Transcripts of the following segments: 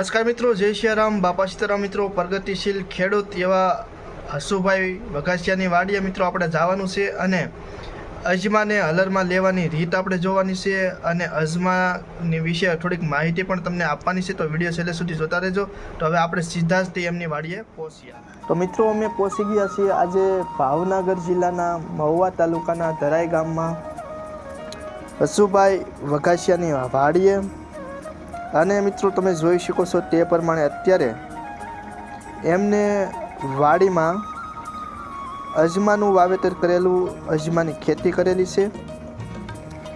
નમસ્કાર મિત્રો, જય સિયારામ બાપા સીતારામ મિત્રો, પ્રગતિશીલ ખેડૂત એવા હસુભાઈ વઘાસિયાની વાડીએ મિત્રો આપણે જવાનું છે અને અજમાને હલરમાં લેવાની રીત આપણે જોવાની છે અને અજમાની વિશે થોડીક માહિતી પણ તમને આપવાની છે. તો વીડિયો છેલ્લે સુધી જોતા રહેજો. તો હવે આપણે સીધા જ તે એમની વાડીએ પહોંચ્યા. તો મિત્રો, અમે પહોંચી ગયા છીએ આજે ભાવનગર જિલ્લાના મહુવા તાલુકાના ધરાઈ ગામમાં. હસુભાઈ વઘાસિયાની વાડીએ. અને મિત્રો તમે જોઈ શકો છો તે પ્રમાણે અત્યારે એમને વાડીમાં અજમાનું વાવેતર કરેલું, અજમાની ખેતી કરેલી છે.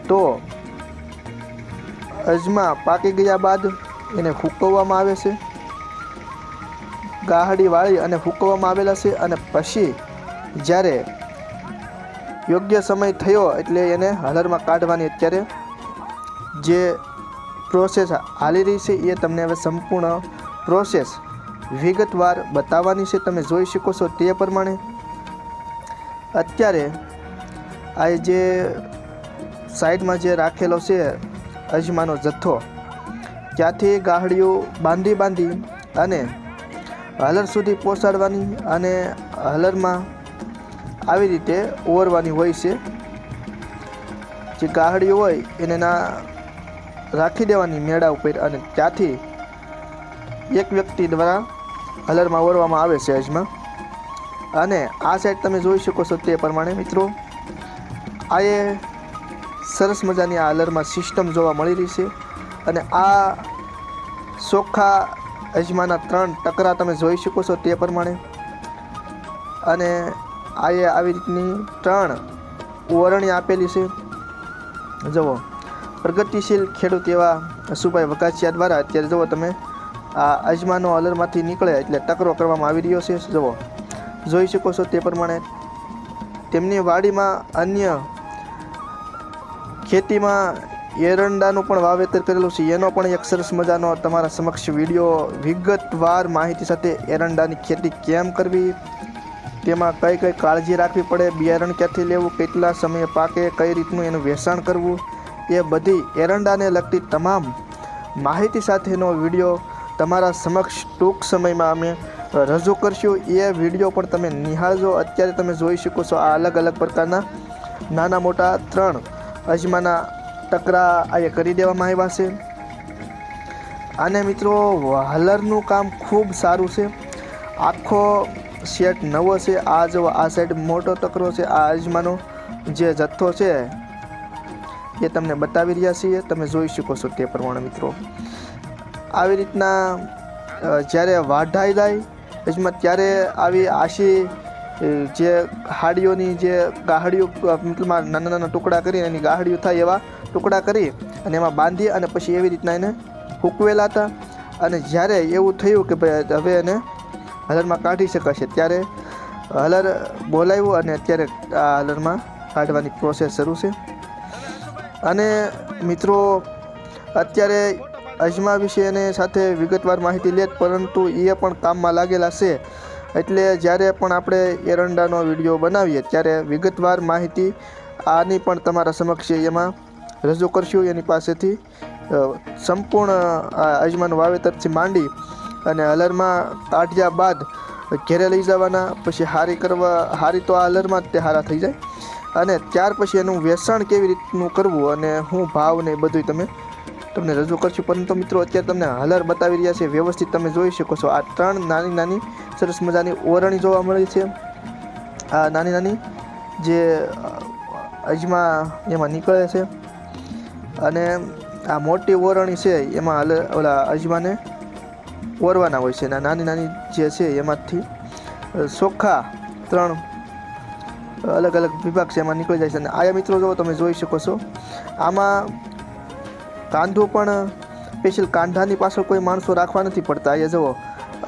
તો અજમા પાકી ગયા બાદ એને ફૂંકવવામાં આવે છે. ગાહડી વાળી અને ફૂકવવામાં આવેલા છે અને પછી જ્યારે યોગ્ય સમય થયો એટલે એને હલરમાં કાઢવાની અત્યારે જે પ્રોસેસ હાલી રહી છે એ તમને હવે સંપૂર્ણ પ્રોસેસ વિગતવાર બતાવવાની છે. તમે જોઈ શકો છો તે પ્રમાણે. અત્યારે આ જે સાઈડમાં જે રાખેલો છે અજમાનો જથ્થો, ત્યાંથી ગાહડીઓ બાંધી બાંધી અને હલર સુધી પહોંચાડવાની અને હલરમાં આવી રીતે ઓરવાની હોય છે. જે ગાહડીઓ હોય, એને રાખી દેવાની મેળા ઉપર અને ત્યાંથી એક વ્યક્તિ દ્વારા હલરમાં ઓરવામાં આવે છે અજમાં અને આ સાઈડ તમે જોઈ શકો છો તે પ્રમાણે મિત્રો, આ એ સરસ મજાની આ હલરમાં સિસ્ટમ જોવા મળી રહી છે. અને આ ચોખ્ખા અજમાના ત્રણ ટકરા તમે જોઈ શકો છો તે પ્રમાણે. અને આ એ આવી રીતની ત્રણ ઓરણી આપેલી છે. જુઓ. પ્રગતિશીલ ખેડૂત એવા હસુભાઈ વકાસિયા દ્વારા અત્યારે જુઓ તમે, આ અજમાનો અલરમાંથી નીકળે એટલે ટકરો કરવામાં આવી રહ્યો છે. જુઓ, જોઈ શકો છો તે પ્રમાણે તેમની વાડીમાં અન્ય ખેતીમાં એરંડાનું પણ વાવેતર કરેલું છે. એનો પણ એક સરસ મજાનો તમારા સમક્ષ વીડિયો, વિગતવાર માહિતી સાથે એરંડાની ખેતી કેમ કરવી, તેમાં કઈ કઈ કાળજી રાખવી પડે, બિયારણ ક્યાંથી લેવું, કેટલા સમયે પાકે, કઈ રીતનું એનું વેચાણ કરવું એ બધી એરંડાને લગતી તમામ માહિતી સાથેનો વીડિયો તમારા સમક્ષ ટૂંક સમયમાં અમે રજૂ કરશું. એ વીડિયો પણ તમે નિહાળજો. અત્યારે તમે જોઈ શકો છો આ અલગ અલગ પ્રકારના નાના મોટા ત્રણ અજમાના ટકરા એ કરી દેવામાં આવ્યા છે. અને મિત્રો, હલરનું કામ ખૂબ સારું છે. આખો સેટ નવો છે. આ જો આ સાઈડ મોટો ટકરો છે, આ અજમાનો જે જથ્થો છે એ તમને બતાવી રહ્યા છીએ, તમે જોઈ શકો છો તે પ્રમાણે મિત્રો. આવી રીતના જ્યારે વાઢાઈ જાય એમાં ત્યારે આવી આશી જે હાડીઓની જે ગાહડીઓ મતલબમાં નાના નાના ટુકડા કરીને એની ગાહડીઓ થાય એવા ટુકડા કરી અને એમાં બાંધી અને પછી એવી રીતના એને હૂકવેલા હતા. અને જ્યારે એવું થયું કે ભાઈ હવે એને હલરમાં કાઢી શકાશે, ત્યારે હલર બોલાવ્યું અને અત્યારે આ હલરમાં કાઢવાની પ્રોસેસ શરૂ છે. અને મિત્રો, અત્યારે અજમા વિશે એને સાથે વિગતવાર માહિતી લે પરંતુ એ પણ કામમાં લાગેલા છે. એટલે જ્યારે પણ આપણે એરંડાનો વીડિયો બનાવીએ, ત્યારે વિગતવાર માહિતી આની પણ તમારા સમક્ષ એમાં રજૂ કરશું એની પાસેથી. સંપૂર્ણ અજમાનું વાવેતરથી માંડી અને હલરમાં કાઢ્યા બાદ ઘેરે લઈ જવાના, પછી હારી કરવા, હારી તો આ હલરમાં જ તે હારા થઈ જાય. અને ત્યાર પછી એનું વેસણ કેવી રીતનું કરવું અને હું ભાવ ને બધું તમે તમને રજૂ કરશું. પરંતુ મિત્રો, અત્યારે તમને હલર બતાવી રહ્યા છે, વ્યવસ્થિત તમે જોઈ શકો છો. આ ત્રણ નાની નાની સરસ મજાની ઓરણી જોવા મળી છે. આ નાની નાની જે અજમા એમાં નીકળે છે. અને આ મોટી ઓરણી છે, એમાં હલ ઓલા અજમાને ઓરવાના હોય છે. અને નાની નાની જે છે, એમાંથી સોખા ત્રણ અલગ અલગ વિભાગ છે, એમાં નીકળી જાય છે. અને આયા મિત્રો જો તમે જોઈ શકો છો, આમાં કાંધો પણ, સ્પેશિયલ કાંધાની પાછળ કોઈ માણસો રાખવા નથી પડતા. અહીંયા જુઓ,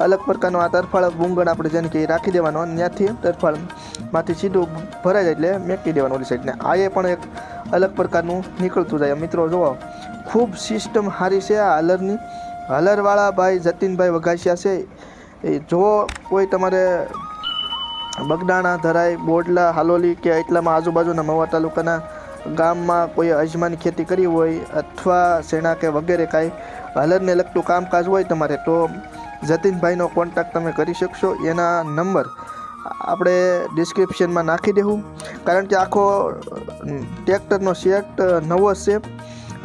અલગ પ્રકારનો આ તરફાળ બુંગણ આપણે જેને કે રાખી દેવાનો ત્યાંથી તરફાળમાંથી સીધું ભરાઈ જાય એટલે મેકી દેવાનું ઓલી સાઈડને આ એ પણ એક અલગ પ્રકારનું નીકળતું જાય. મિત્રો જુઓ, ખૂબ સિસ્ટમ સારી છે આ હલરની. હલરવાળા ભાઈ જતીનભાઈ વઘાસિયા છે. એ જો કોઈ તમારે બગડાણા, ધરાઈ, બોડલા, હાલોલી કે એટલામાં આજુબાજુના મહુવા તાલુકાના ગામમાં કોઈ અજમાની ખેતી કરી હોય અથવા શેણા કે વગેરે કાંઈ હલરને લગતું કામકાજ હોય તમારે તો જતીનભાઈનો કોન્ટેક્ટ તમે કરી શકશો. એના નંબર આપણે ડિસ્ક્રિપ્શનમાં નાખી દેવું કારણ કે આખો ટ્રેક્ટરનો સેટ નવો છે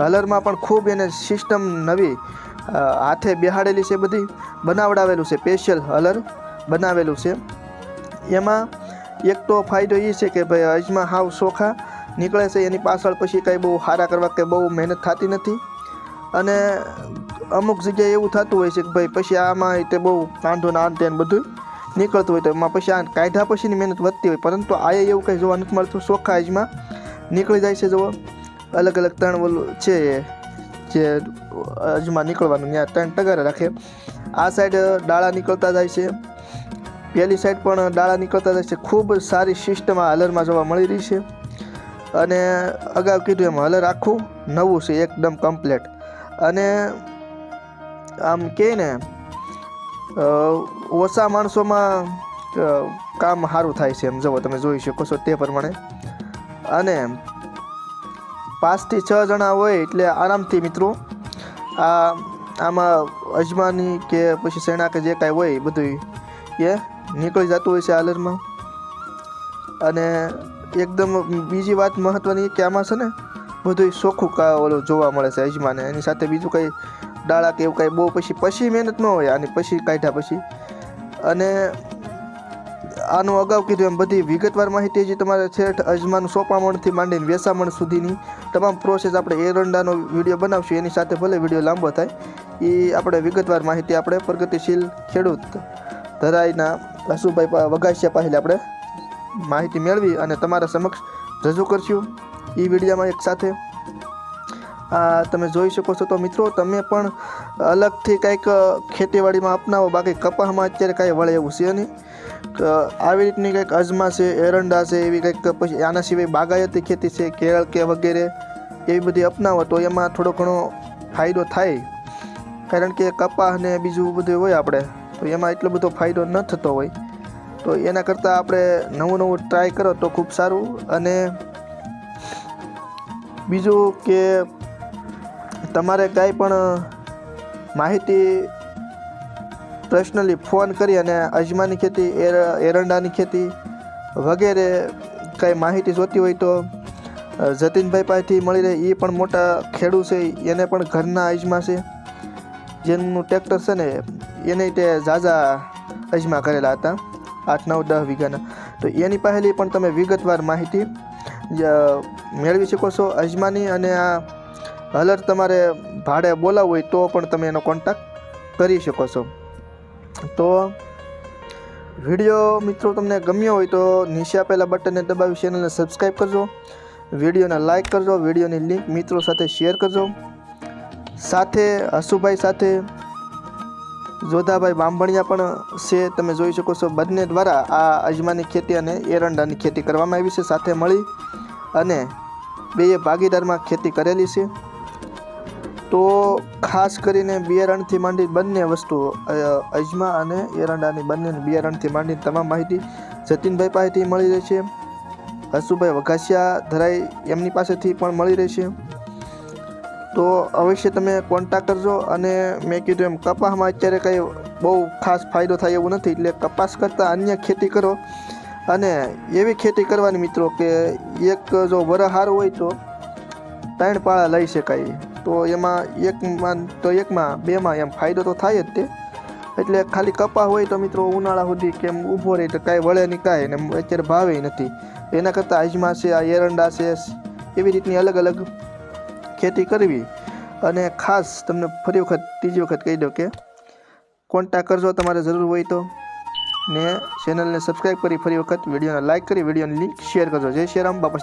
હલરમાં પણ ખૂબ એને સિસ્ટમ નવી હાથે બેહાડેલી છે બધી. બનાવડાવેલું છે સ્પેશિયલ હલર બનાવેલું છે. એમાં એક તો ફાયદો એ છે કે ભાઈ અજમા હાવ સોખા નીકળે છે, એની પાછળ પછી કાંઈ બહુ સારા કરવા કે બહુ મહેનત થતી નથી. અને અમુક જગ્યાએ એવું થતું હોય છે કે ભાઈ પછી આમાં તે બહુ કાંધો ના અંતે બધું નીકળતું હોય તો એમાં પછી આ કાયદા પછીની મહેનત વધતી હોય. પરંતુ આ એવું કંઈ જોવા નથી મળતું. સોખા અજમા નીકળી જાય છે જુઓ. અલગ અલગ ત્રણ ઓલું છે જે અજમાં નીકળવાનું, ત્યાં ત્રણ ટગારા રાખે. આ સાઈડ ડાળા નીકળતા જાય છે. પેલી સાઈડ પણ ડાળા નીકળતા છે. ખૂબ સારી સિસ્ટમ હલરમાં જોવા મળી રહી છે. અને અગાઉ કીધું એમ, હલર આખું નવું છે, એકદમ કમ્પ્લેટ અને આમ કહે ને ઓછા માણસોમાં કામ સારું થાય છે એમ. જુઓ તમે જોઈ શકો છો તે પ્રમાણે. અને પાંચથી છ જણા હોય એટલે આરામથી મિત્રો, આ, આમાં અજમાની કે પછી શેણા કે જે કાંઈ હોય બધું એ નીકળી જતું હોય છે આલરમાં. અને એકદમ બીજી વાત મહત્ત્વની કે આમાં છે ને બધું ચોખ્ખું કા ઓલું જોવા મળે છે અજમાને. એની સાથે બીજું કંઈ ડાળા કે એવું કાંઈ બહુ પછી પછી મહેનત ન હોય આની પછી કાઢ્યા પછી. અને આનું અગાઉ કીધું એમ બધી વિગતવાર માહિતી જે તમારે છેઠ અજમાનું સોપામણથી માંડીને વેસામણ સુધીની તમામ પ્રોસેસ આપણે એરંડાનો વીડિયો બનાવશું. એની સાથે ભલે વીડિયો લાંબો થાય. એ આપણે વિગતવાર માહિતી આપણે પ્રગતિશીલ ખેડૂત ધરાઈના હસુભાઈ વગાસિયા પાસે આપણે માહિતી મેળવી અને તમારા સમક્ષ રજૂ કરશું એ વિડીયામાં એક સાથે. આ તમે જોઈ શકો છો તો મિત્રો, તમે પણ અલગથી કંઈક ખેતીવાડીમાં અપનાવો, બાકી કપાસમાં અત્યારે કાંઈ વળે એવું છે નહીં. આવી રીતની કંઈક અજમા છે, એરંડા છે, એવી કંઈક પછી આના સિવાય બાગાયતી ખેતી છે કેળ કે વગેરે એવી બધી અપનાવો તો એમાં થોડો ઘણો ફાયદો થાય. કારણ કે કપાસ ને બીજું બધું હોય આપણે. તો એમાં એટલો બધો ફાયદો ન થતો હોય. તો એના કરતાં આપણે નવું નવું ટ્રાય કરો તો ખૂબ સારું. અને બીજું કે તમારે કાંઈ પણ માહિતી પર્સનલી ફોન કરી અને અજમાની ખેતી, એર, એરંડાની ખેતી વગેરે કાંઈ માહિતી જોતી હોય તો જતીનભાઈ પાસેથી મળી રહે. એ પણ મોટા ખેડૂત છે. એને પણ ઘરના અજમા છે. જેનું ટ્રેક્ટર છે ને એને તે ઝાઝા અજમા કરેલા હતા. આઠ, નવ, દસ વીઘાના. તો એની પાસેથી પણ તમે વિગતવાર માહિતી મેળવી શકો છો અજમાની અને આ હલર તમારે ભાડે બોલાવવું હોય તો પણ તમે એનો કોન્ટેક્ટ કરી શકો છો. તો વીડિયો મિત્રો તમને ગમ્યો હોય તો નીચે આપેલા બટનને દબાવી ચેનલને સબસ્ક્રાઈબ કરજો. વિડીયોને લાઇક કરજો, વિડીયોની લિંક મિત્રો સાથે શેર કરજો. સાથે હસુભાઈ સાથે જોધાભાઈ બામણિયા પણ છે. તમે જોઈ શકો છો બંને દ્વારા આ અજમાની ખેતી અને એરંડાની ખેતી કરવામાં આવી છે. સાથે મળી અને બેય ભાગીદારમાં ખેતી કરેલી છે. તો ખાસ કરીને બિયારણથી માંડી બંને વસ્તુ અજમા અને એરંડાની બંને બિયારણથી માંડી તમામ માહિતી જતીનભાઈ પાસેથી મળી રહે છે. હસુભાઈ વઘાસિયા ધરાઈ એમની પાસેથી પણ મળી રહેશે તો અવશ્ય તમે કોન્ટેક્ટ કરજો અને મેં કીધું એમ, કપાસમાં અત્યારે કંઈ બહુ ખાસ ફાયદો થાય એવું નથી, એટલે કપાસ કરતાં અન્ય ખેતી કરો. અને એવી ખેતી કરવાની મિત્રો કે એક જો વરહાર હોય તો ત્રણ પાળા લઈ શકાય. તો એમાં એકમાં, તો એકમાં, બેમાં એમ ફાયદો તો થાય જ તે. એટલે ખાલી કપા હોય તો મિત્રો ઉનાળા સુધી કેમ ઊભો રહે તો કાંઈ વળે નહીં, કાંઈ ને અત્યારે ભાવે નથી. એના કરતાં અજમા છે, આ એરંડા છે, એવી રીતની અલગ અલગ ખેતી કરવી અને ખાસ તમને ફરી વખત ત્રીજી વખત કહી દઉં કે કોન્ટેક કરજો તમારે જરૂર હોય તો. ને ચેનલને સબસ્ક્રાઈબ કરી ફરી વખત વિડીયોને લાઇક કરી, વિડીયોની લિંક શેર કરજો. જય શ્રી રામ, બાપા